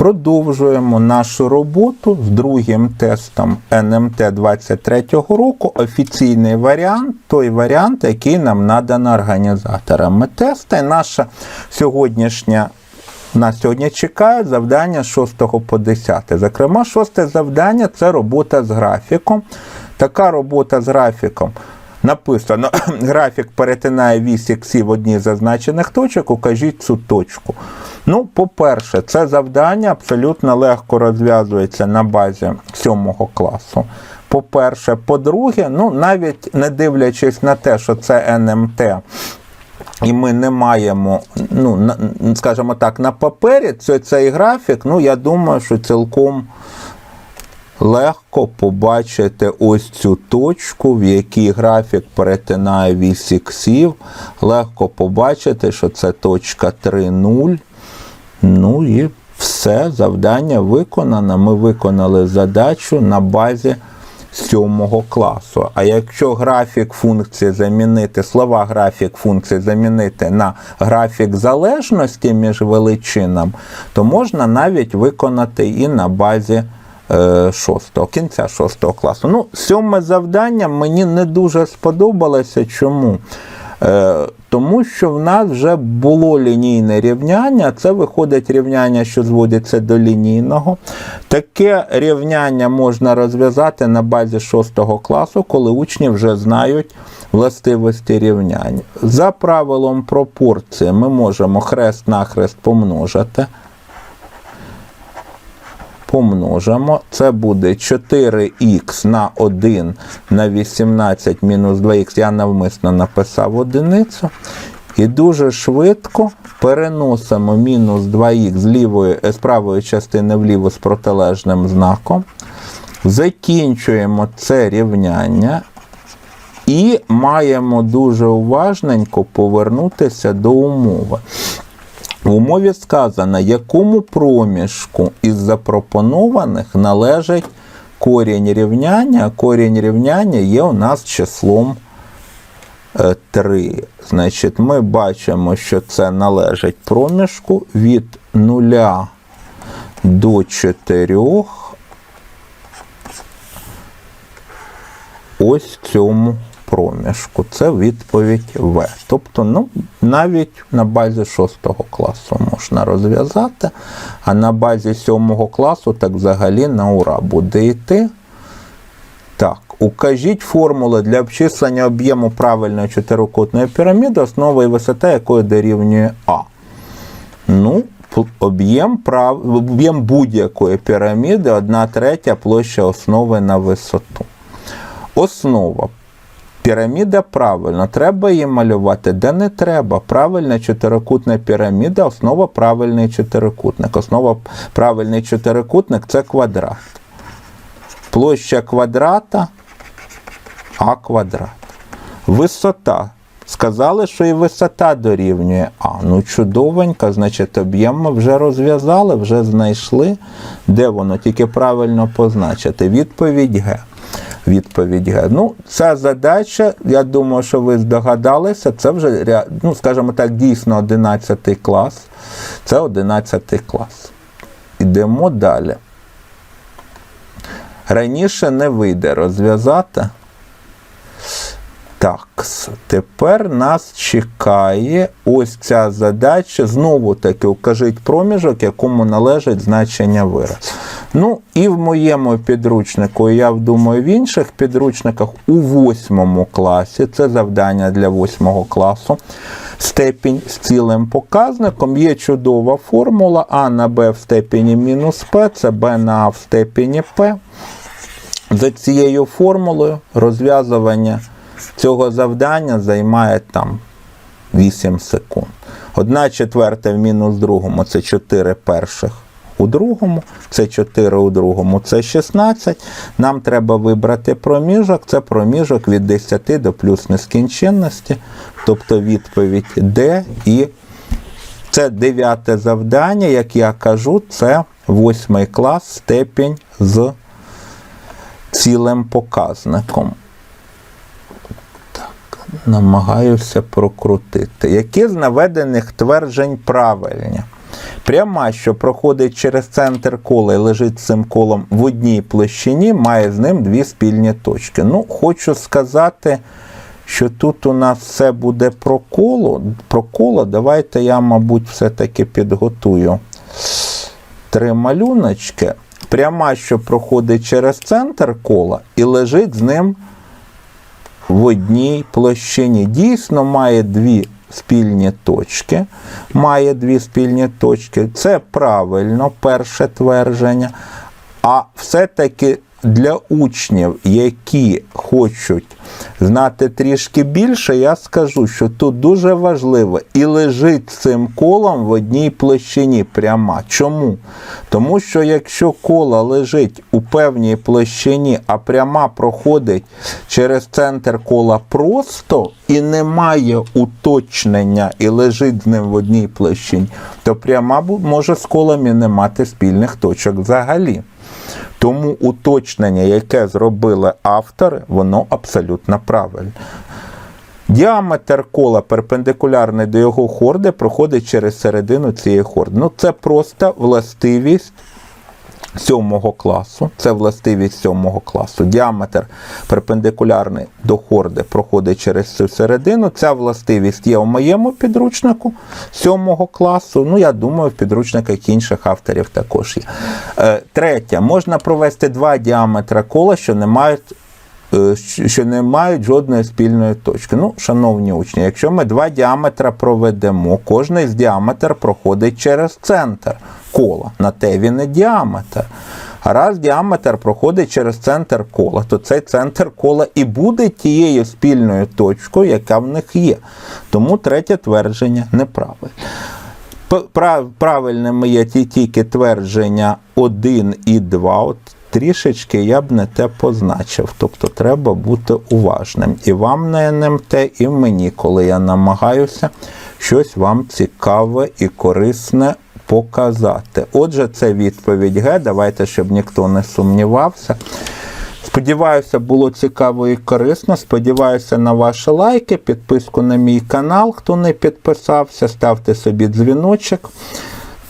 Продовжуємо нашу роботу з другим тестом НМТ 23 року. Офіційний варіант, той варіант, який нам надано організаторами тесту. Наша сьогоднішня нас сьогодні чекають завдання з 6 по 10. Зокрема, шосте завдання це робота з графіком. Така робота з графіком. Написано, графік перетинає вісь іксів одній зазначених точок, укажіть цю точку. Ну, по-перше, це завдання абсолютно легко розв'язується на базі 7 класу. По-перше, по-друге, ну навіть не дивлячись на те, що це НМТ, і ми не маємо, ну, скажімо так, на папері цей, цей графік, ну, я думаю, що цілком легко побачити ось цю точку, в якій графік перетинає вісь іксів. Легко побачити, що це точка 3,0. Ну і все, завдання виконано. Ми виконали задачу на базі сьомого класу. А якщо графік функції замінити, слова графік функції замінити на графік залежності між величинами, то можна навіть виконати і на базі е, шостого, кінця шостого класу. Ну, сьоме завдання мені не дуже сподобалося. Чому? Е, тому що в нас вже було лінійне рівняння, це виходить рівняння, що зводиться до лінійного. Таке рівняння можна розв'язати на базі 6 класу, коли учні вже знають властивості рівнянь. За правилом пропорції ми можемо хрест-нахрест помножити. Помножимо. Це буде 4х на 1 на 18 мінус 2х. Я навмисно написав одиницю. І дуже швидко переносимо мінус 2х з лівої, з правої частини вліво з протилежним знаком. Закінчуємо це рівняння. І маємо дуже уважненько повернутися до умови. В умові сказано, якому проміжку із запропонованих належить корінь рівняння. Корінь рівняння є у нас числом 3. Значить, ми бачимо, що це належить проміжку від 0 до 4 ось цьому проміжку. Це відповідь В. Тобто, ну, навіть на базі 6 класу можна розв'язати, а на базі 7 класу так взагалі на ура буде йти. Так, укажіть формули для обчислення об'єму правильної чотирикутної піраміди, основа і висота якої дорівнює А. Ну, об'єм прав... об'єм будь-якої піраміди 1 третя площа основи на висоту. Основа. Піраміда правильно. Треба її малювати, де не треба. Правильна чотирикутна піраміда, основа правильний чотирикутник. Основа правильний чотирикутник це квадрат. Площа квадрата А квадрат. Висота. Сказали, що і висота дорівнює А. Ну, чудовенько, значить, об'єм ми вже розв'язали, вже знайшли. Де воно? Тільки правильно позначити. Відповідь Г. Відповідь Г. Ну, ця задача, я думаю, що ви здогадалися, це вже, ну, скажімо так, дійсно 11 клас. Це 11 клас. Йдемо далі. Раніше не вийде розв'язати. Так, тепер нас чекає ось ця задача. Знову таки укажіть проміжок, якому належить значення вираз. Ну, і в моєму підручнику, я думаю, в інших підручниках у восьмому класі, це завдання для восьмого класу, степінь з цілим показником є чудова формула А на Б в степені мінус П, це Б на А в степені П. За цією формулою розв'язування цього завдання займає там 8 секунд. Одна четверта в мінус другому це 4 перших у другому, це 4 у другому, це 16. Нам треба вибрати проміжок, це проміжок від 10 до плюс нескінченності, тобто відповідь Д і це дев'яте завдання, як я кажу, це восьмий клас, степінь з цілим показником. Так, намагаюся прокрутити. Які з наведених тверджень правильні? Пряма, що проходить через центр кола і лежить цим колом в одній площині, має з ним дві спільні точки. Ну, хочу сказати, що тут у нас все буде про коло. Про коло. Давайте я, мабуть, все-таки підготую три малюночки. Пряма, що проходить через центр кола і лежить з ним в одній площині. Дійсно має дві спільні точки. Має дві спільні точки. Це правильно, перше твердження. А все-таки для учнів, які хочуть знати трішки більше, я скажу, що тут дуже важливо і лежить цим колом в одній площині пряма. Чому? Тому що якщо коло лежить у певній площині, а пряма проходить через центр кола просто і немає уточнення і лежить з ним в одній площині, то пряма може з колом і не мати спільних точок взагалі. Тому уточнення, яке зробили автори, воно абсолютно правильне. Діаметр кола перпендикулярний до його хорди проходить через середину цієї хорди. Ну, це просто властивість сьомого класу. Це властивість сьомого класу. Діаметр перпендикулярний до хорди проходить через цю середину. Ця властивість є у моєму підручнику сьомого класу. Ну, я думаю, в підручниках інших авторів також є. Е, Третє, можна провести два діаметра кола, що не мають. е, Що не мають жодної спільної точки. Ну, шановні учні, якщо ми два діаметра проведемо, кожний з діаметр проходить через центр кола. На те він і діаметр. А раз діаметр проходить через центр кола, то цей центр кола і буде тією спільною точкою, яка в них є. Тому третє твердження неправильне. Правильними є тільки твердження 1 і 2. От трішечки я б не те позначив. Тобто треба бути уважним. І вам на НМТ, і мені, коли я намагаюся щось вам цікаве і корисне показати. Отже, це відповідь Г. Давайте, щоб ніхто не сумнівався. Сподіваюся, було цікаво і корисно. Сподіваюся на ваші лайки, підписку на мій канал, хто не підписався, ставте собі дзвіночок.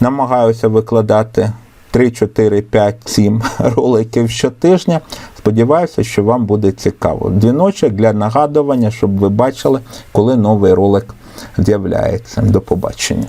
Намагаюся викладати 3, 4, 5, 7 роликів щотижня. Сподіваюся, що вам буде цікаво. Дзвіночок для нагадування, щоб ви бачили, коли новий ролик з'являється. До побачення.